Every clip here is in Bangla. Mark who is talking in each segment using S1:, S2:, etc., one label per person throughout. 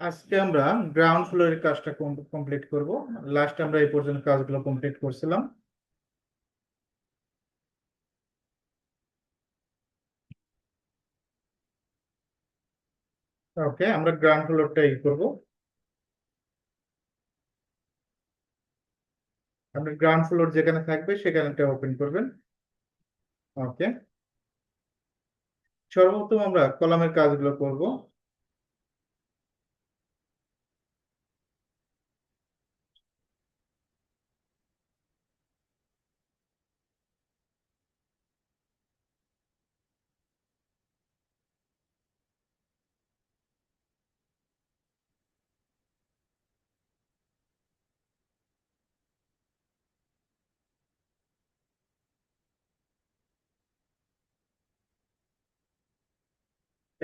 S1: আজকে আমরা গ্রাউন্ড ফ্লোরের কাজটা কমপ্লিট করব। লাস্ট আমরা এই পর্যন্ত কাজগুলো কমপ্লিট করছিলাম। ওকে আমরা গ্রাউন্ড ফ্লোরটা ই করব। আপনি গ্রাউন্ড ফ্লোর যেখানে থাকবে সেখানেটা ওপেন করবেন। ওকে সর্বপ্রথম আমরা কলামের কাজগুলো করব।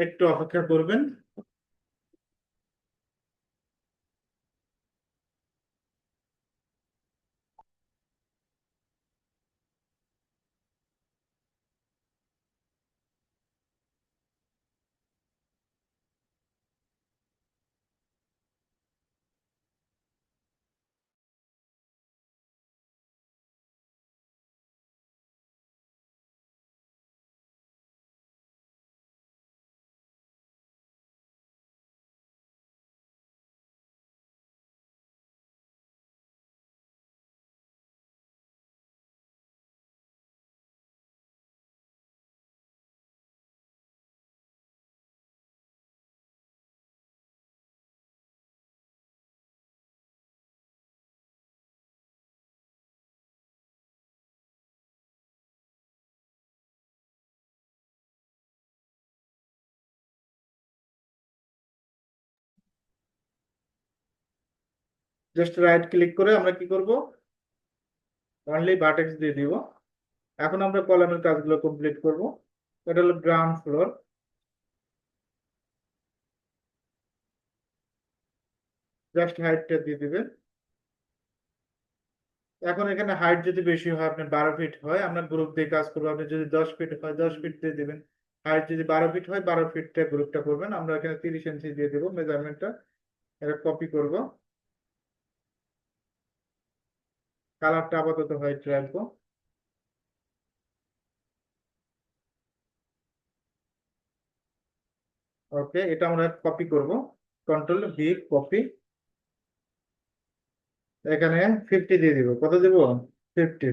S1: একটু অপেক্ষা করবেন। জাস্ট রাইট ক্লিক করে আমরা কি করব? অনলি ভার্টেক্স দিয়ে দিব। এখন আমরা কলামের কাজগুলো কমপ্লিট করব। এটা হলো গ্রাউন্ড ফ্লোর জাস্ট হাইটটা দিয়ে দিবেন। এখন এখানে হাইট যদি বেশি হয়, আপনার বারো ফিট হয়, আমরা গ্রুপ দিয়ে কাজ করব। আপনি যদি দশ ফিট হয়, দশ ফিট দিয়ে দিবেন। হাইট যদি বারো ফিট হয়, বারো ফিটটা গ্রুপটা করবেন। আমরা এখানে তিরিশ ইঞ্চি দিয়ে দেবো। মেজারমেন্টটা এটা কপি করব। কালারটা আপাতত হোয়াইট রাখব। ওকে, এটা আমরা কপি করব। কন্ট্রোল ভি কপি এখানে ফিফটি দিয়ে দিব। কত দিব? ফিফটি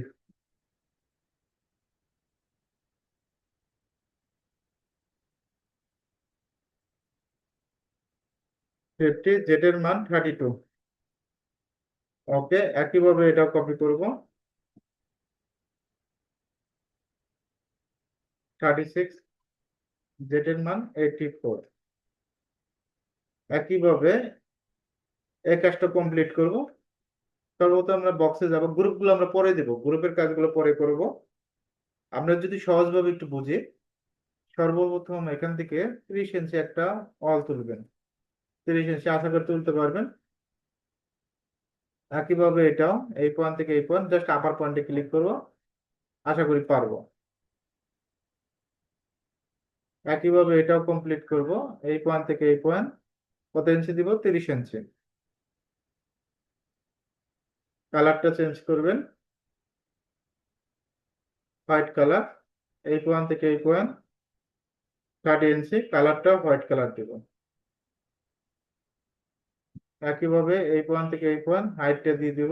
S1: ফিফটি জেড এর মান থার্টি টু ওকে একইভাবে এটা কপি করব। থার্টি সিক্স জেড এর মান এইটি ফোর একইভাবে এই কাজটা কমপ্লিট করব। সর্বপ্রথম আমরা বক্সে যাব গ্রুপগুলো আমরা পরে দেব গ্রুপের কাজগুলো পরে করব। আমরা যদি সহজভাবে একটু বুঝি, সর্বপ্রথম এখান থেকে ত্রিশ ইঞ্চি একটা অল তুলবেন। তিরিশ ইঞ্চি আশা করে তুলতে পারবেন। একইভাবে এটাও, এই পয়েন্ট থেকে এই পয়েন্ট জাস্ট আপার পয়েন্টে ক্লিক করব, আশা করি পারব। একইভাবে এটাও কমপ্লিট করব, এই পয়েন্ট থেকে এই পয়েন্ট কত ইঞ্চি দিব? তিরিশ ইঞ্চি কালারটা চেঞ্জ করবেন। হোয়াইট কালার এই পয়েন্ট থেকে এই পয়েন্ট থার্টি ইঞ্চি কালারটা হোয়াইট কালার দিব। একইভাবে এই পয়েন্ট থেকে এই পয়েন্ট হাইটটা দিয়ে দিব,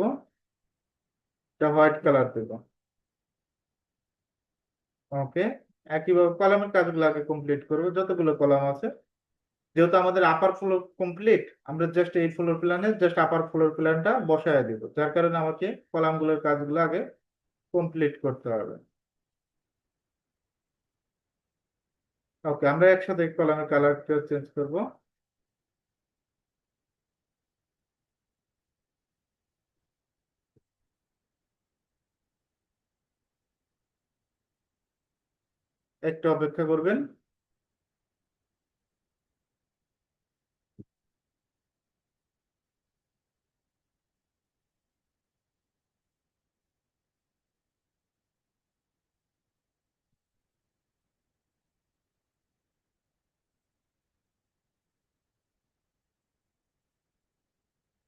S1: এটা হোয়াইট কালার দেব। ওকে একইভাবে কলামের কাজগুলো আগে কমপ্লিট করব, যতগুলো কলাম আছে। যেহেতু আমাদের আপার ফ্লোর কমপ্লিট আমরা জাস্ট এই ফ্লোর প্ল্যানে জাস্ট আপার ফ্লোর প্ল্যানটা বসায় দিব। যার কারণে আমাকে কলামগুলোর কাজগুলো আগে কমপ্লিট করতে হবে। ওকে আমরা একসাথে কলামের কালারটা চেঞ্জ করব। একটু অপেক্ষা করবেন।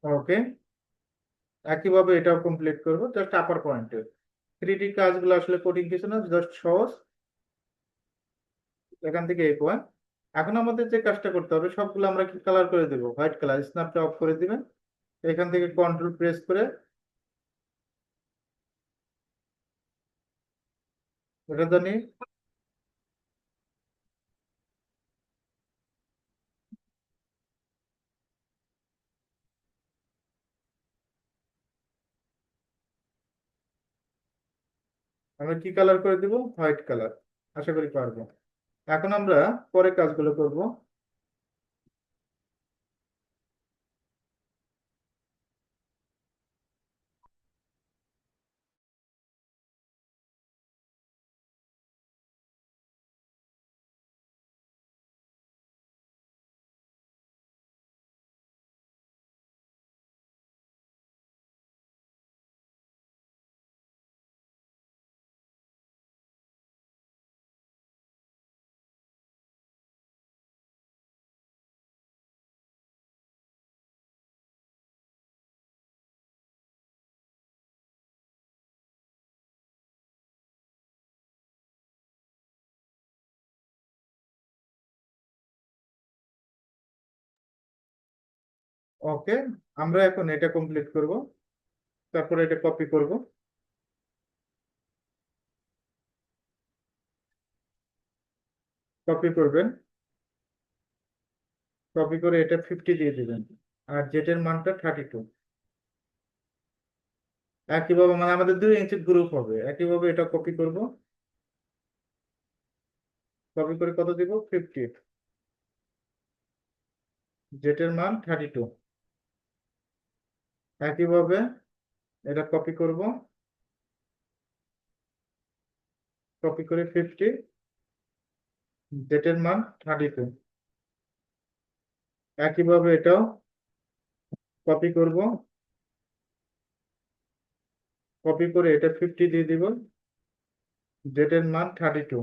S1: ওকে একইভাবে এটাও কমপ্লিট করব। জাস্ট আপার পয়েন্টে থ্রিডি কাজগুলো আসলে কঠিন কিছু না জাস্ট সহজ। এখান থেকে এই পয়েন্ট এখন আমাদের যে কাজটা করতে হবে, সবগুলো আমরা কি কালার করে দেবো? হোয়াইট কালার স্ন্যাপটা অফ করে দিবেন। এখান থেকে কন্ট্রোল প্রেস করে আমরা কি কালার করে দিব? হোয়াইট কালার আশা করি পারব। এখন আমরা পরে কাজগুলো করব। ওকে আমরা এখন এটা কমপ্লিট করব। তারপরে এটা কপি করব। কপি করবেন। কপি করে এটা ফিফটি দিয়ে দিবেন। আর জেটের মানটা থার্টি টু একইভাবে মানে আমাদের দুই ইঞ্চি গ্রুপ হবে। একইভাবে এটা কপি করব। কপি করে কত দিব? ফিফটি জেটের মান থার্টি টু একইভাবে এটা কপি করব। কপি করে ফিফটি ডেটের মান থার্টি টু একইভাবে এটাও কপি করব। কপি করে এটা ফিফটি দিয়ে দিব ডেটের মান থার্টি টু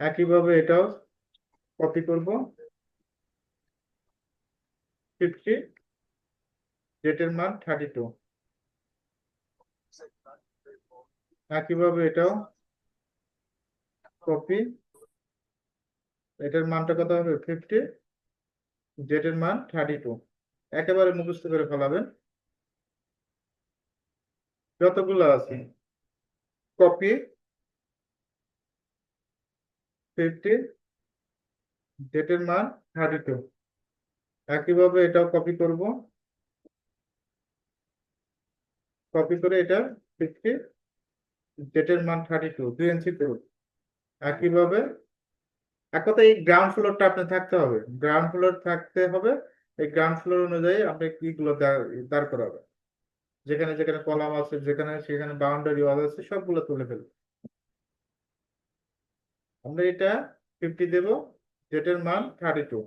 S1: একইভাবে এটাও কপি করব। ফিফটি জেটের মান থার্টি টু একইভাবে এটাও? কপি এটার মানটা কত হবে? ফিফটি জেটের মান থার্টি টু একেবারে মুখস্থ করে ফেলাবেন। যতগুলো আছে কপি ফিফটি জেটের মান থার্টি টু একইভাবে এটাও কপি করব। কপি করে এটা ফিফটি জেটের মান থার্টি টু দুই ইঞ্চি করুন একইভাবে, এক কথা এই গ্রাউন্ড ফ্লোরটা আপনি থাকতে হবে। গ্রাউন্ড ফ্লোর থাকতে হবে, এই গ্রাউন্ড ফ্লোর অনুযায়ী আপনি কিগুলো দাঁড় করাবেন। যেখানে যেখানে কলাম আছে, যেখানে সেখানে বাউন্ডারি ওয়াল আছে, সবগুলো তুলে ফেলবেন আমরা এটা ফিফটি দেব জেটের মান থার্টি টু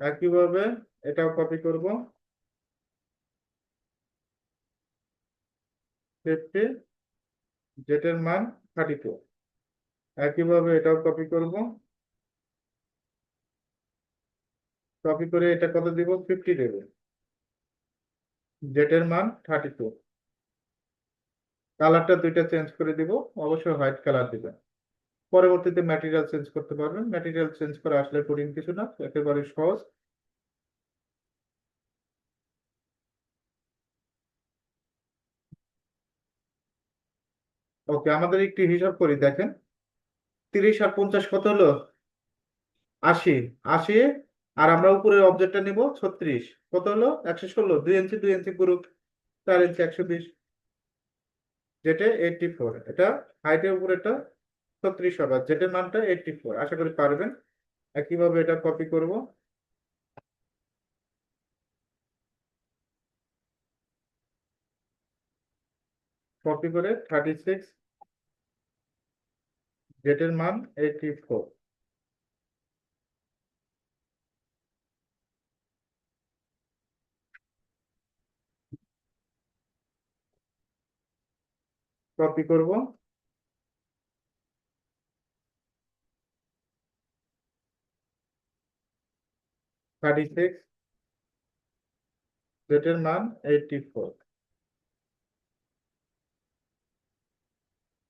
S1: একইভাবে এটাও কপি করব। ফিফটি জেটের মান থার্টি টু একইভাবে এটাও কপি করব। কপি করে এটা কত দিব? ফিফটি দেব। জেটের মান থার্টি টু কালারটা দুইটা চেঞ্জ করে দিব। অবশ্যই হোয়াইট কালার দিবেন পরবর্তীতে ম্যাটেরিয়াল চেঞ্জ করতে পারবেন। ম্যাটেরিয়াল চেঞ্জ করে আসলে কঠিন কিছু না। একেবারে সহজ। ওকে, আমাদের একটি হিসাব করি, দেখেন। তিরিশ আর পঞ্চাশ কত হলো? আশি। আশি, আর আমরা উপরের অবজেক্টটা নিব ছত্রিশ। কত হলো? একশো ষোলো। দুই ইঞ্চি দুই ইঞ্চি গ্রুপ চার ইঞ্চি, একশো বিশ। যেটা এইটটি ফোর এটা হাইটের উপরেটা ছত্রিশ হবে। যেটার মানটা এইটটি ফোর আশা করি পারবেন। একইভাবে এটা কপি করব। কপি করে থার্টি সিক্স জেটের মান এইটটি ফোর কপি করব। থার্টি সিক্স জেটের মান এইটটি ফোর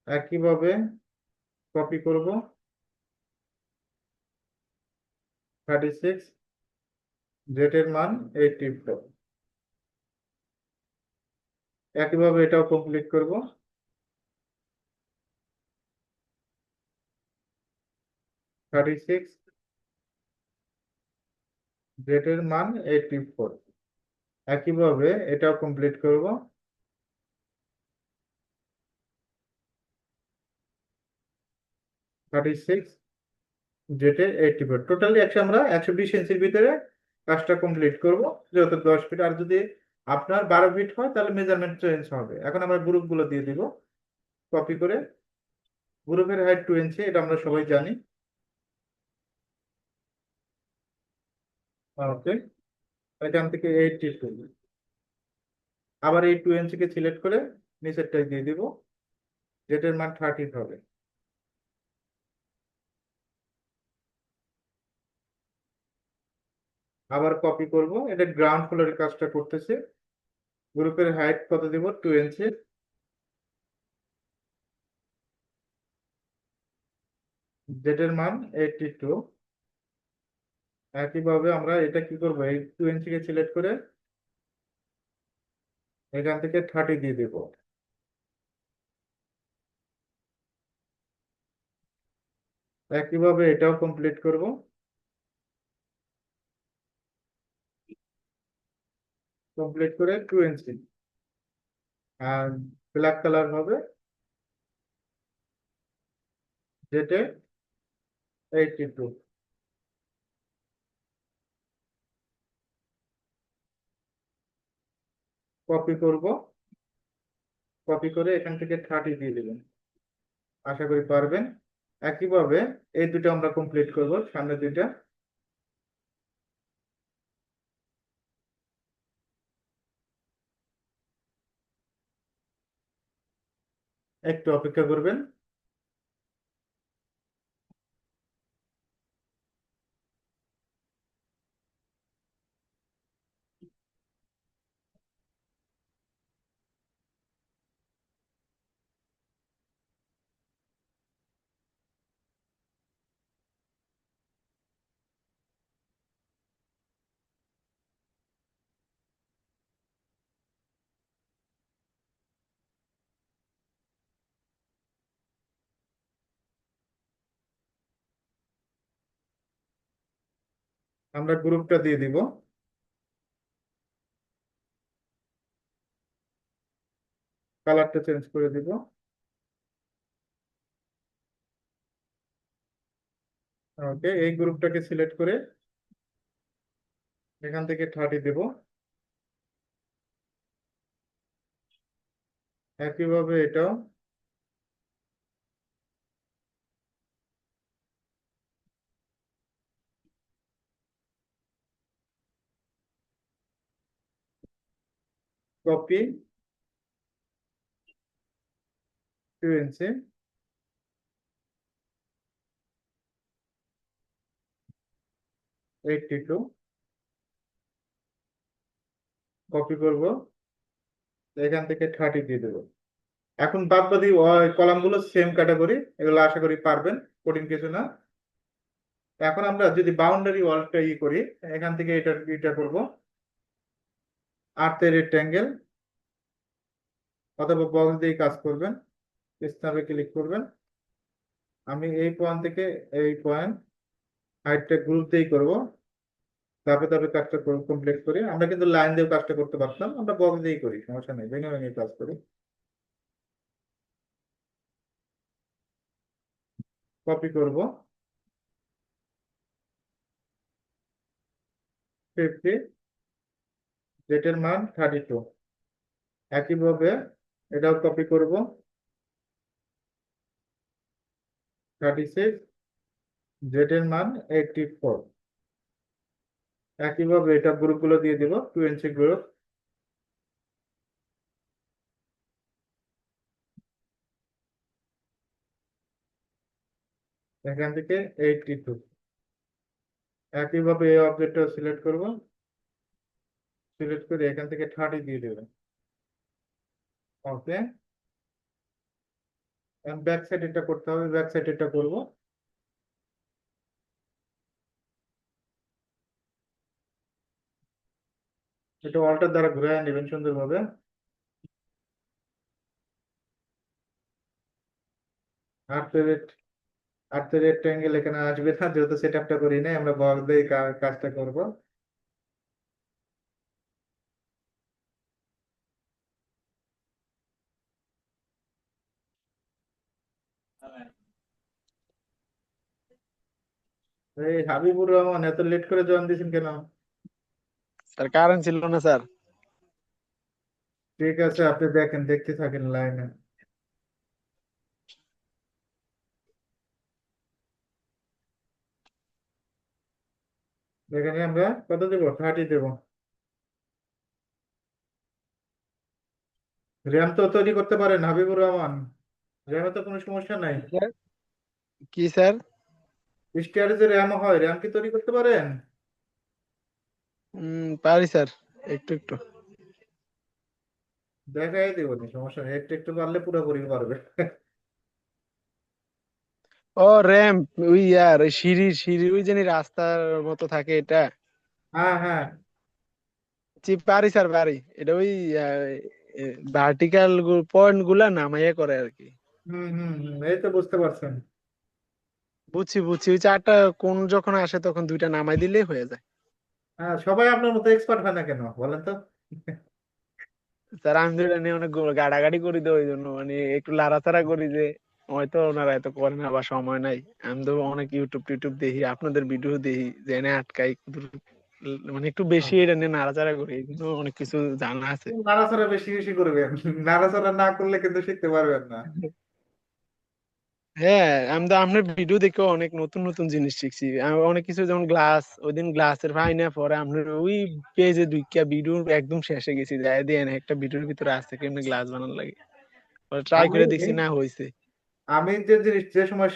S1: একইভাবে কপি করব। থার্টি সিক্স জেটের মান এইটটি ফোর একইভাবে এটাও কমপ্লিট করব। থার্টি সিক্স জেটের মান এইটটি ফোর একইভাবে এটাও কমপ্লিট করব। থার্টি সিক্স এইটটি টোটালি আমরা একশো বিশ ইঞ্চির ভিতরে কাজটা কমপ্লিট দশ ফিট আর যদি আপনার বারো ফিট হয়, তাহলে মেজারমেন্ট চেঞ্জ হবে। এখন আমরা গ্রুপগুলো দিয়ে দিব। কপি করে। গ্রুপের হাইট টু ইঞ্চি এটা আমরা সবাই জানি। এখান থেকে এইটটি টু আবার এই টু ইঞ্চিকে সিলেক্ট করে নিচেরটাই দিয়ে দিব। যেটার মান থার্টি হবে। আবার কপি করব। এটা গ্রাউন্ড ফ্লোরের কাজটা করতেছে। গ্রুপের হাইট কত দিব? টু ইঞ্চি জেটের মান এইটটি টু একইভাবে আমরা এটা কি করব? এই টু ইঞ্চিকে সিলেক্ট করে এখান থেকে থার্টি দিয়ে দেব। একইভাবে এটাও কমপ্লিট করব। কমপ্লিট করে টু ইঞ্চি আর ব্ল্যাক কালার হবে যেটা এইটটি টু কপি করব। কপি করে এখান থেকে থার্টি দিয়ে দেবেন। আশা করি পারবেন। একইভাবে এই দুটো আমরা কমপ্লিট করব সামনে দুইটা। একটু অপেক্ষা করবেন। আমরা গ্রুপটা দিয়ে দিব। কালারটা চেঞ্জ করে দিব। ওকে, এই গ্রুপটাকে সিলেক্ট করে এখান থেকে থার্টি দেব। একইভাবে এটাও two inch eighty two copy করব। এখান থেকে থার্টি দিয়ে দেবো। এখন বাদ বাকি কলামগুলো সেম ক্যাটাগরি এগুলো আশা করি পারবেন, কঠিন কিছু না। এখন আমরা যদি বাউন্ডারি ওয়ালটা ই করি, এখান থেকে এটা এটা করব। আর্থের রেক্ট্যাঙ্গেল অথবা বক্স দিয়ে কাজ করবেন স্ন্যাপে ক্লিক করবেন। আমি এই পয়েন্ট থেকে এই পয়েন্ট হাইটটা গ্রুপ দিয়েই করব। তারপরে তারপরে কাজটা কমপ্লিট করি। আমরা কিন্তু লাইন দিয়ে কাজটা করতে পারতাম, আমরা বক্স দিয়েই করি, সমস্যা নেই, ভেঙে ভেঙে কাজ করি। কপি করব। ফিফটি জেটের মান থার্টি টু একইভাবে এটাও কপি করব। থার্টি সিক্স জেটের মান এইটটি ফোর একইভাবে এটা গ্রুপগুলো দিয়ে দিব টু ইঞ্চি গ্রুপ এখান থেকে এইটটি টু একইভাবে এই অবজেক্টটা সিলেক্ট করব। সিলেক্ট করে এখান থেকে থার্টি দিয়ে দেবেন। ওকে ব্যাক সাইড এটা করতে হবে ব্যাক সাইড এটা করব। এটা অল্টার দ্বারা ঘুরে নেবেন সুন্দরভাবে। আট রেট আট রেক্টাঙ্গেল এখানে আসবে না, যেহেতু সেট আপটা করি নাই, আমরা বক্স দিয়ে কাজটা করব। এই হাবিবুর রহমান এত লেট করে জয়েন দিয়েছেন কেন?
S2: স্যার কারেন্ট ছিল না স্যার।
S1: ঠিক আছে আপনি দেখেন দেখতে থাকেন লাইনে দেখেন আমরা কত দেবো? থার্টি দেবো। র্যাম তো তৈরি করতে পারেন হাবিবুর রহমান। র্যামে তো কোনো সমস্যা নাই।
S2: কি স্যার?
S1: স্টোরেজে র্যাম হয় র্যাম কি তৈরি করতে পারেন?
S2: উম, পারি স্যার একটু একটু।
S1: দেখাই দেবো নি, সমস্যা নেই একটু একটু পারলে পুরোপুরি পারবে
S2: ও র্যাম ওই ওই সিঁড়ি সিঁড়ি ওই জানি রাস্তার মতো থাকে এটা।
S1: হ্যাঁ হ্যাঁ।
S2: জি পারি স্যার পারি। এটা ওই ভার্টিক্যাল পয়েন্টগুলা নামাইয়া করে আর কি।
S1: হুম হুম হুম এই তো বুঝতে পারছেন।
S2: বুঝছি বুঝছি। ওই চারটা কোন যখন আসে তখন দুইটা নামাই দিলেই হয়ে যায়।
S1: হ্যাঁ সবাই আপনার মতো এক্সপার্ট হয় না কেন? বলেন তো।
S2: স্যার আমি এটা নিয়ে অনেক গাড়াগাড়ি করি তো ওই জন্য মানে একটু লাড়াচাড়া করি যে হয়তো ওনারা এত করে না বা সময় নাই। আমি তো অনেক ইউটিউব টিউটিউব দেখি আপনাদের ভিডিও দেখি জেনে আটকাই কিন্তু মানে একটু বেশি এটা নিয়ে নাড়াচাড়া করি জন্য অনেক কিছু জানা আছে।
S1: নাড়াচাড়া বেশি বেশি করবেন। নাড়াচাড়া না করলে কিন্তু শিখতে পারবেন না।
S2: হ্যাঁ আমি তো আপনার ভিডিও দেখে অনেক নতুন নতুন জিনিস শিখছি। আমি অনেক কিছু যেমন গ্লাস ওই দিন গ্লাসের ভাইনা পরে আপনার ওই পেজে দুইটা ভিডিও একদম শেষে গেছি। যাই দিয়ে না একটা ভিডিওর ভিতরে আছে কেমনি গ্লাস বানানো লাগে। ট্রাই করে দেখছি না হয়েছে
S1: আমি যে জিনিস যে সময়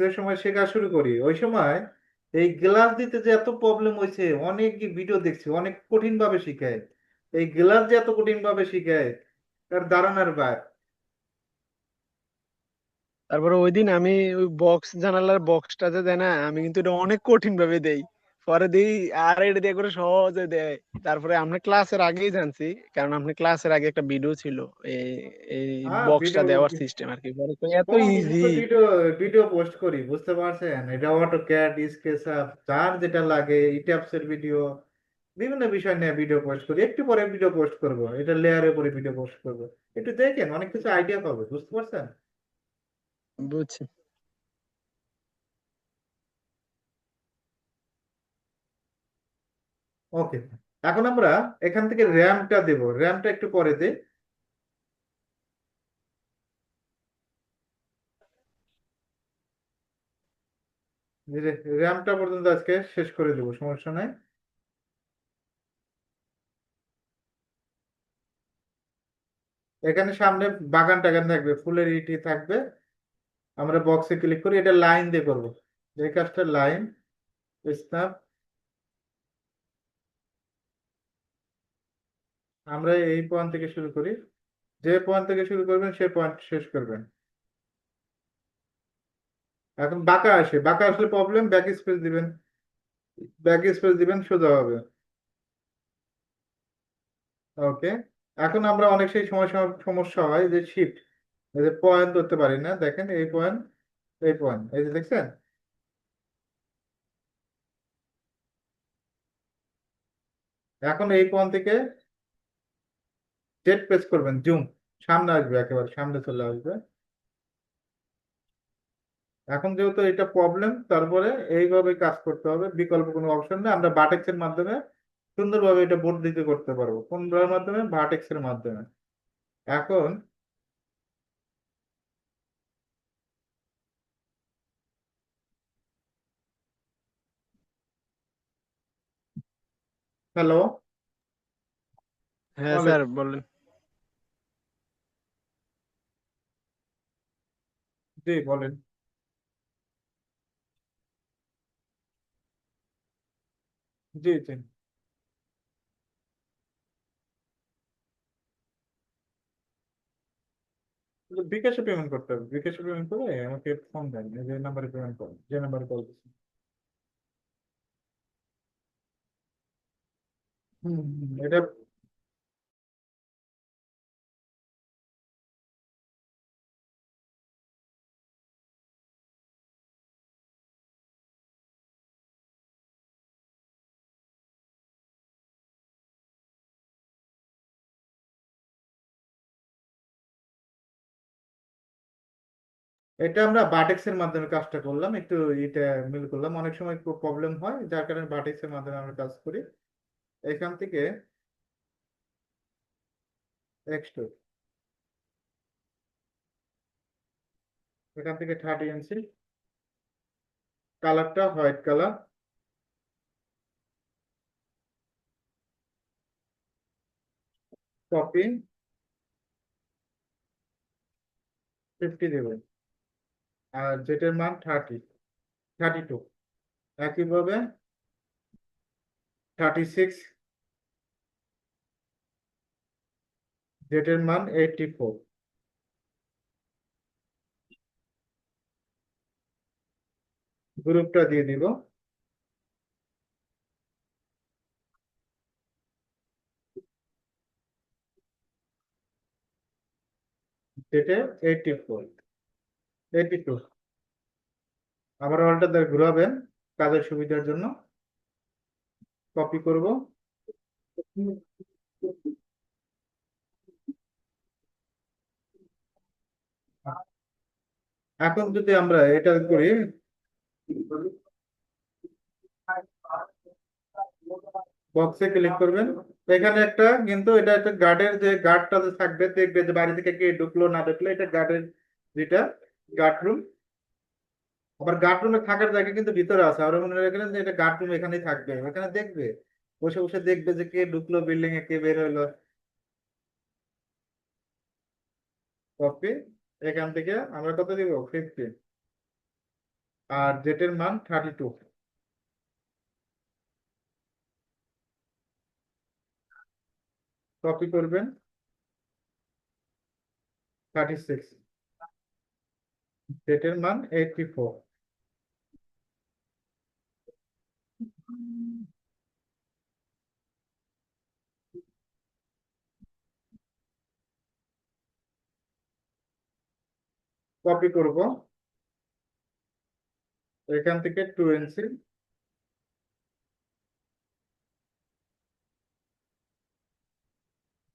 S1: যে সময় শেখা শুরু করি ওই সময় এই গ্লাস দিতে যে এত প্রবলেম হয়েছে অনেক ভিডিও দেখছি অনেক কঠিন ভাবে শিখায়। এই গ্লাস যে এত কঠিন ভাবে শিখায় তার ধারণার বাইরে।
S2: তারপরে ওই দিন আমি ওই বক্স জানালার বক্সটা যে দেয় না আমি কিন্তু এটা অনেক কঠিন ভাবে দেই। পরে দিই আর এটা দিয়ে করে সহজে দেয়। তারপরে আমরা ক্লাসের আগেই জানছি কারণ আপনি ক্লাসের আগে একটা ভিডিও ছিল এই এই বক্সটা দেওয়ার সিস্টেম আর কি। পরে এত ইজি
S1: ভিডিও ভিডিও পোস্ট করি বুঝতে পারছেন? এটা অটোক্যাড স্কেচআপ যার যেটা লাগে ইটাপস এর ভিডিও বিভিন্ন বিষয় নিয়ে ভিডিও পোস্ট করি। একটু পরে ভিডিও পোস্ট করব এটা লেয়ারের উপরে ভিডিও পোস্ট করব। একটু দেখেন অনেক কিছু আইডিয়া পাবে বুঝতে পারছেন?
S2: বুঝছি।
S1: ওকে, এখন আমরা এখান থেকে র্যামটা দেব। র্যামটা একটু পরে দে। র্যামটা পর্যন্ত আজকে শেষ করে দেবো, সমস্যা নাই। এখানে সামনে বাগান টাগান থাকবে, ফুলের ইটি থাকবে। আমরা বক্সে ক্লিক করি, এটা লাইন দিয়ে করব। এই কাজটা লাইন স্ন্যাপ আমরা এই পয়েন্ট থেকে শুরু করি। যে পয়েন্ট থেকে শুরু করবেন, সে পয়েন্ট শেষ করবেন। এখন বাঁকা আসে। বাঁকা আসলে প্রবলেম ব্যাক স্পেস দিবেন। ব্যাক স্পেস দিবেন, সোজা হবে। ওকে এখন আমরা অনেক সেই সময় সমস্যা হয় যে শিফট এই যে পয়েন্ট ধরতে পারি না, দেখেন এই পয়েন্ট এই পয়েন্ট এই যে দেখছেন? এখন এই পয়েন্ট থেকে জেড প্রেস করবেন জুম সামনে আসবে একেবারে, সামনে চলে আসবে। এখন যেহেতু এটা প্রবলেম তারপরে এইভাবে কাজ করতে হবে, বিকল্প কোনো অপশন নেই, আমরা বাটেক্স এর মাধ্যমে সুন্দরভাবে এটা বোর্ড দিতে করতে পারব কোনটার মাধ্যমে? ভার্টেক্স এর মাধ্যমে। এখন হ্যালো?
S2: হ্যাঁ স্যার বলেন।
S1: জি বলেন। জি জি। বিকাশে পেমেন্ট করতে হবে। বিকাশে পেমেন্ট করে আমাকে ফোন দেন যে নাম্বারে পেমেন্ট করেন যে নাম্বারে কল দিচ্ছি হুম হুম, এটা এটা আমরা বাটেক্স এর মাধ্যমে কাজটা করলাম, একটু এটা মিল করলাম। অনেক সময় প্রবলেম হয়, যার কারণে বাটেক্স এর মাধ্যমে আমরা কাজ করি। এখান থেকে এখান থেকে থার্টি ইঞ্চি কালারটা হোয়াইট কালার কপি ফিফটি দেবেন আর যেটার মান থার্টি থার্টি টু একইভাবে থার্টি সিক্স যেটার মান এইটটি ফোর গ্রুপটা দিয়ে দিব যেটা এইটটি ফোর এইটটি টু আবার অল্টা ঘুরাবেন কাজের সুবিধার জন্য। কপি করব। এখন যদি আমরা এটা করি বক্সে ক্লিক করবেন। এখানে একটা কিন্তু এটা একটা গার্ডের যে গার্ডটা থাকবে, দেখবে যে বাড়ি থেকে কে ঢুকলো না ঢুকলো, এটা গার্ডের যেটা গার্ড রুম আবার গার্ড রুমে থাকার জায়গা কিন্তু ভিতরে আছে। আর মনে রাখলেন যে এটা গার্ড রুম এখানেই থাকবে। এখানে দেখবে। বসে বসে দেখবে যে কে ঢুকলো বিল্ডিং এ, কে বের হলো। কপি এখান থেকে আমরা কত দিব? ফিফটি আর জেটের মান থার্টি টু কপি করবেন। থার্টি সিক্স জেটের মান এইটটি ফোর কপি করব। এখান থেকে টু এনসি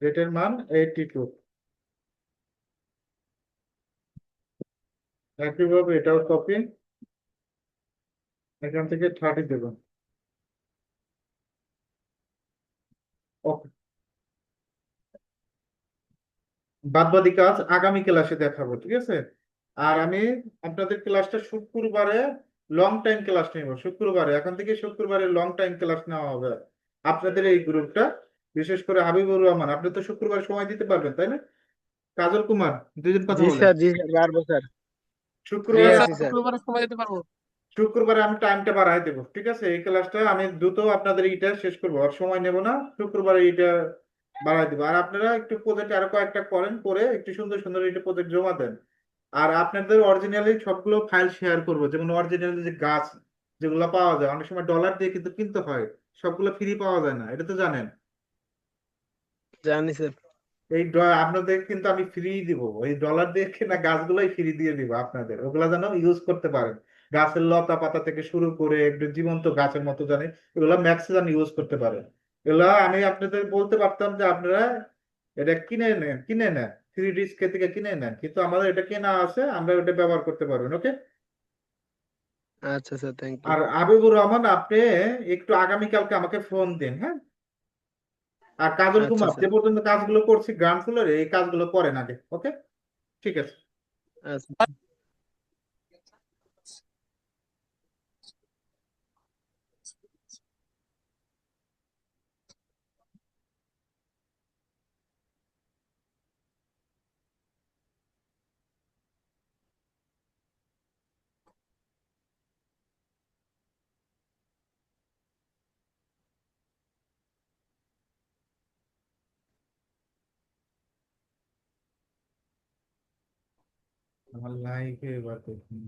S1: জেটের মান এইটটি টু একইভাবে এটাও কপি এখান থেকে থার্টি দেবেন ওকে বাদ বাকি কাজ আগামী ক্লাসে দেখাবো ঠিক আছে? আর আমি আপনাদের ক্লাসটা শুক্রবারে লং টাইম ক্লাস নেব শুক্রবারে এখন থেকে শুক্রবারে লং টাইম ক্লাস নেওয়া হবে। আপনাদের এই গ্রুপটা বিশেষ করে হাবিবুর রহমান আপনি তো শুক্রবার সময় দিতে পারবেন তাই না? কাজল কুমার দুজন কথা বলেন।
S2: স্যার জি স্যার পারব স্যার।
S1: শুক্রবার
S3: সময় দিতে পারব।
S1: শুক্রবারে আমি টাইমটা বাড়াই দেবো ঠিক আছে? এই ক্লাসটা আমি দ্রুত আপনাদের এইটা শেষ করব আর সময় নেব না শুক্রবারে এইটা বাড়াই দেবো। আর আপনারা একটু প্রজেক্ট আরও কয়েকটা করেন করে একটু সুন্দর সুন্দর এইটা প্রজেক্ট জমা দেন। আর আপনাদের অরিজিনালি সবগুলো ফাইল শেয়ার করব যেমন অরিজিনালি যে গাছ যেগুলো পাওয়া যায় অনেক সময় ডলার দিয়ে কিন্তু কিনতে হয় সবগুলো ফ্রি পাওয়া যায় না এটা তো জানেন।
S2: জানি স্যার
S1: এই আপনাদের কিন্তু আমি ফ্রি দিব ওই ডলার দিয়ে কেনা গাছগুলোই ফ্রি দিয়ে দিব আপনাদের ওগুলা যেন ইউজ করতে পারেন। গাছের লতা পাতা থেকে শুরু করে একটু জীবন্ত গাছের মতো জানি এগুলো ম্যাক্সে যেন ইউজ করতে পারেন। এগুলা আমি আপনাদের বলতে পারতাম যে আপনারা এটা কিনে নেন কিনে নেন থ্রি ডি থেকে কিনে নেন কিন্তু আমাদের এটা কেনা আছে আমরা এটা ব্যবহার করতে পারবেন ওকে
S2: আচ্ছা স্যার থ্যাংক ইউ
S1: আর আবিবুর রহমান আপনি একটু আগামীকালকে আমাকে ফোন দিন হ্যাঁ? আর কাজল
S2: আচ্ছা,
S1: কুমার
S2: স্যার।
S1: যে পর্যন্ত কাজগুলো করছি গ্রাউন্ড ফ্লোরে এই কাজগুলো করেন আগে ওকে ঠিক আছে।
S2: আচ্ছা।
S1: আমার লাইফে এবার দেখুন